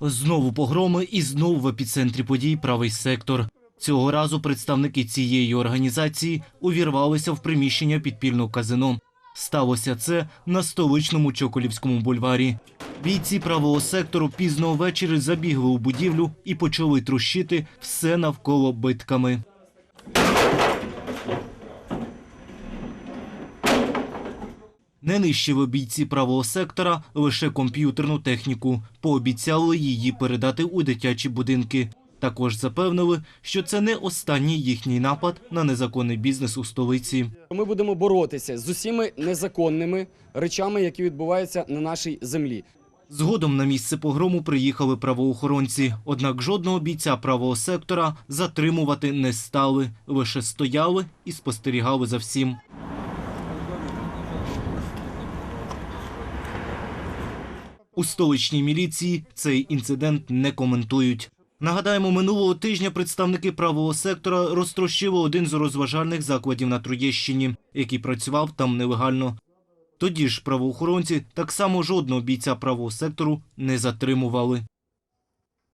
Знову погроми і знову в епіцентрі подій правий сектор. Цього разу представники цієї організації увірвалися в приміщення підпільного казино. Сталося це на столичному Чоколівському бульварі. Бійці правого сектору пізно ввечері забігли у будівлю і почали трущити все навколо битками. Не нищили бійці правого сектора лише комп'ютерну техніку, пообіцяли її передати у дитячі будинки. Також запевнили, що це не останній їхній напад на незаконний бізнес у столиці. Ми будемо боротися з усіми незаконними речами, які відбуваються на нашій землі. Згодом на місце погрому приїхали правоохоронці. Однак жодного бійця правого сектора затримувати не стали, лише стояли і спостерігали за всім. У столичній міліції цей інцидент не коментують. Нагадаємо, минулого тижня представники правого сектора розтрощили один з розважальних закладів на Троєщині, який працював там нелегально. Тоді ж правоохоронці так само жодного бійця правого сектору не затримували.